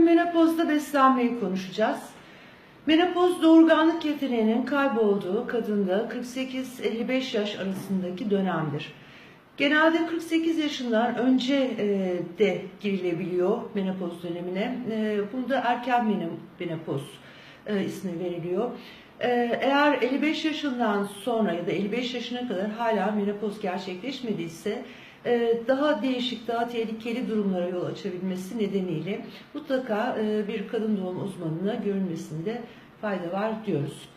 Menopozda beslenmeyi konuşacağız. Menopoz doğurganlık yeteneğinin kaybolduğu kadında 48-55 yaş arasındaki dönemdir. Genelde 48 yaşından önce e, de girilebiliyor menopoz dönemine. E, Bunda erken menopoz e, ismi veriliyor. Eğer 55 yaşından sonra ya da 55 yaşına kadar hala menopoz gerçekleşmediyse daha değişik, daha tehlikeli durumlara yol açabilmesi nedeniyle mutlaka e, bir kadın doğum uzmanına görünmesinde fayda var diyoruz.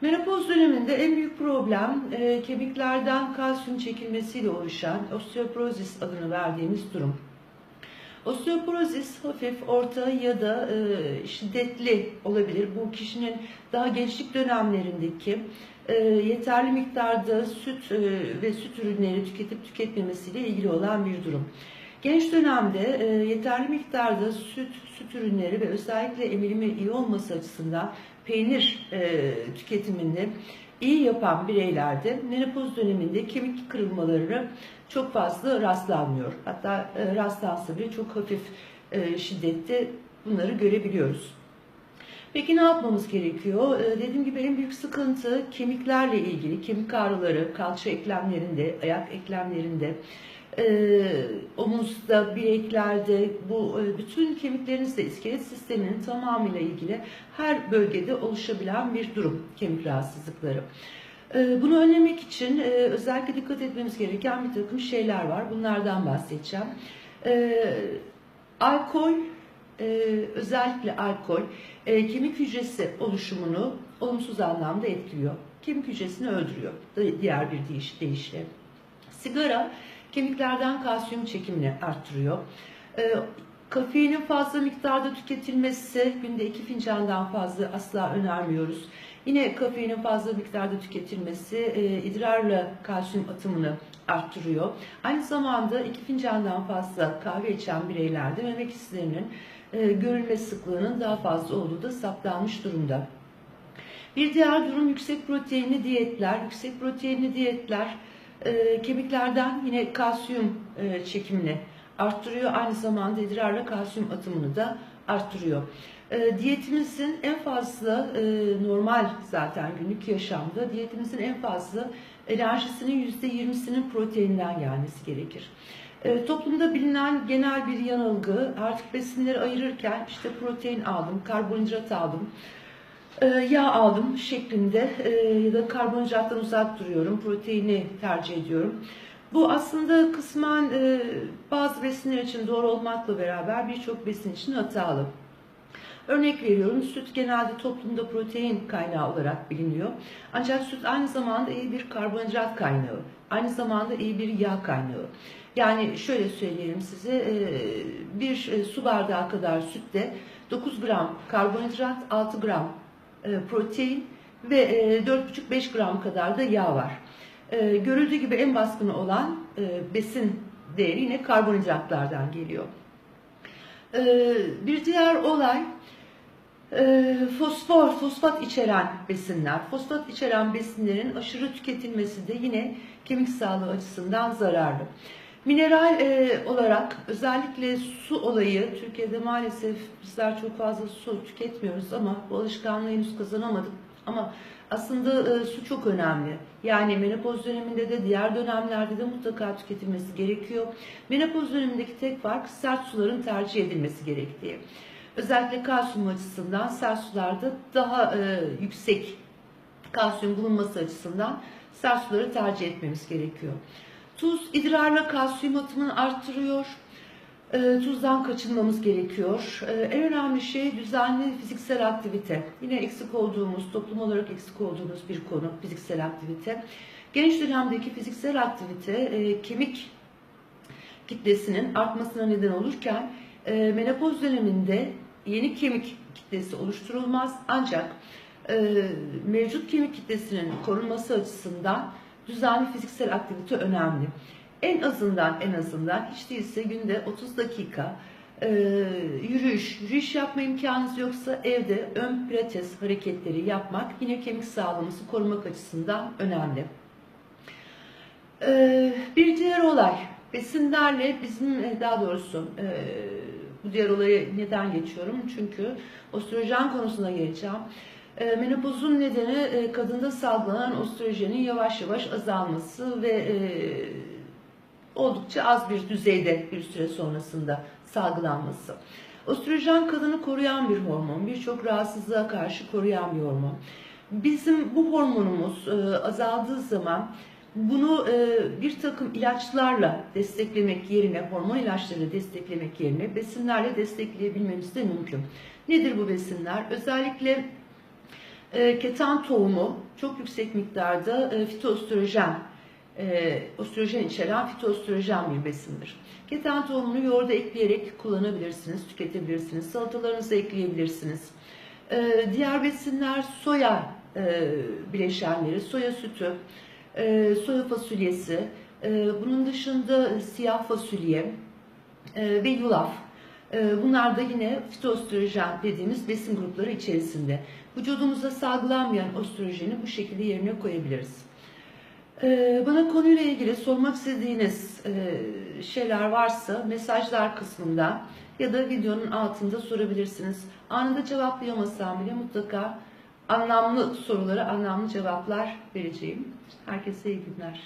Menopoz döneminde en büyük problem e, kemiklerden kalsiyum çekilmesiyle oluşan osteoporozis adını verdiğimiz durum. Osteoporozis hafif, orta ya da e, şiddetli olabilir. Bu kişinin daha gençlik dönemlerindeki e, yeterli miktarda süt e, ve süt ürünleri tüketip tüketmemesiyle ilgili olan bir durum. Genç dönemde e, yeterli miktarda süt, süt ürünleri ve özellikle emilimi iyi olması açısından peynir e, tüketimini iyi yapan bireylerde menopoz döneminde kemik kırılmaları çok fazla rastlanmıyor. Hatta e, rastlansa bile çok hafif e, şiddette bunları görebiliyoruz. Peki ne yapmamız gerekiyor? Ee, Dediğim gibi en büyük sıkıntı kemiklerle ilgili. Kemik ağrıları, kalça eklemlerinde, ayak eklemlerinde, e, omuzda, bileklerde, bu e, bütün kemiklerinizde iskelet sisteminin tamamıyla ilgili her bölgede oluşabilen bir durum kemik rahatsızlıkları. E, Bunu önlemek için e, özellikle dikkat etmemiz gereken bir takım şeyler var. Bunlardan bahsedeceğim. E, Alkol, e, özellikle alkol, e, kemik hücresi oluşumunu olumsuz anlamda etkiliyor. Kemik hücresini öldürüyor. Diğer bir deyiş, deyişle. Sigara kemiklerden kalsiyum çekimini arttırıyor. Kafeinin fazla miktarda tüketilmesi günde iki fincandan fazla asla önermiyoruz. Yine kafeinin fazla miktarda tüketilmesi e, idrarla kalsiyum atımını arttırıyor. Aynı zamanda iki fincandan fazla kahve içen bireylerde meme kislerinin e, görülme sıklığının daha fazla olduğu da saptanmış durumda. Bir diğer durum yüksek proteinli diyetler. Yüksek proteinli diyetler e, kemiklerden yine kalsiyum e, çekimini arttırıyor. Aynı zamanda idrarla kalsiyum atımını da arttırıyor. E, diyetimizin en fazla e, normal zaten günlük yaşamda diyetimizin en fazla enerjisinin %20'sinin proteinden gelmesi gerekir. E, toplumda bilinen genel bir yanılgı artık besinleri ayırırken işte protein aldım, karbonhidrat aldım, e, yağ aldım şeklinde e, ya da karbonhidrattan uzak duruyorum, proteini tercih ediyorum. Bu aslında kısmen e, bazı besinler için doğru olmakla beraber birçok besin için hatalı. Örnek veriyorum süt genelde toplumda protein kaynağı olarak biliniyor. Ancak süt aynı zamanda iyi bir karbonhidrat kaynağı, aynı zamanda iyi bir yağ kaynağı. Yani şöyle söyleyelim size e, bir e, su bardağı kadar sütte 9 gram karbonhidrat, 6 gram e, protein ve e, 4,5-5 gram kadar da yağ var. E, Görüldüğü gibi en baskın olan e, besin değeri yine karbonhidratlardan geliyor. E, Bir diğer olay e, fosfor, fosfat içeren besinler. Fosfat içeren besinlerin aşırı tüketilmesi de yine kemik sağlığı açısından zararlı. Mineral e, olarak özellikle su olayı Türkiye'de maalesef bizler çok fazla su tüketmiyoruz ama bu alışkanlığı henüz kazanamadık. Ama aslında e, su çok önemli. Yani menopoz döneminde de diğer dönemlerde de mutlaka tüketilmesi gerekiyor. Menopoz dönemindeki tek fark sert suların tercih edilmesi gerektiği. Özellikle kalsiyum açısından sert sularda daha e, yüksek kalsiyum bulunması açısından sert suları tercih etmemiz gerekiyor. Tuz idrarla kalsiyum atımını arttırıyor. E, tuzdan kaçınmamız gerekiyor. E, en önemli şey düzenli fiziksel aktivite. Yine eksik olduğumuz, toplum olarak eksik olduğumuz bir konu fiziksel aktivite. Genç dönemdeki fiziksel aktivite e, kemik kitlesinin artmasına neden olurken e, menopoz döneminde yeni kemik kitlesi oluşturulmaz ancak e, mevcut kemik kitlesinin korunması açısından düzenli fiziksel aktivite önemli. En azından en azından hiç değilse günde 30 dakika e, yürüyüş, yürüyüş yapma imkanınız yoksa evde ön pilates hareketleri yapmak yine kemik sağlığımızı korumak açısından önemli. Ee, bir diğer olay besinlerle bizim e, daha doğrusu e, bu diğer olaya neden geçiyorum? Çünkü östrojen konusuna geleceğim. E, menopozun nedeni e, kadında salgılanan östrojenin yavaş yavaş azalması ve e, oldukça az bir düzeyde bir süre sonrasında salgılanması. Östrojen kadını koruyan bir hormon, birçok rahatsızlığa karşı koruyan bir hormon. Bizim bu hormonumuz e, azaldığı zaman bunu e, bir takım ilaçlarla desteklemek yerine, hormon ilaçlarıyla desteklemek yerine besinlerle destekleyebilmemiz de mümkün. Nedir bu besinler? Özellikle e, ketan tohumu çok yüksek miktarda e, fitoöstrojen, e, östrojen içeren fitoöstrojen bir besindir. Ketan tohumunu yoğurda ekleyerek kullanabilirsiniz, tüketebilirsiniz. Salatalarınıza ekleyebilirsiniz. E, diğer besinler soya e, bileşenleri, soya sütü, e, soya fasulyesi, e, bunun dışında siyah fasulye e, ve yulaf. E, bunlar da yine fitoöstrojen dediğimiz besin grupları içerisinde. Vücudumuzda salgılanmayan östrojeni bu şekilde yerine koyabiliriz. E, bana konuyla ilgili sormak istediğiniz e, şeyler varsa mesajlar kısmında ya da videonun altında sorabilirsiniz. Anında cevaplayamasam bile mutlaka anlamlı sorulara anlamlı cevaplar vereceğim. Herkese iyi günler.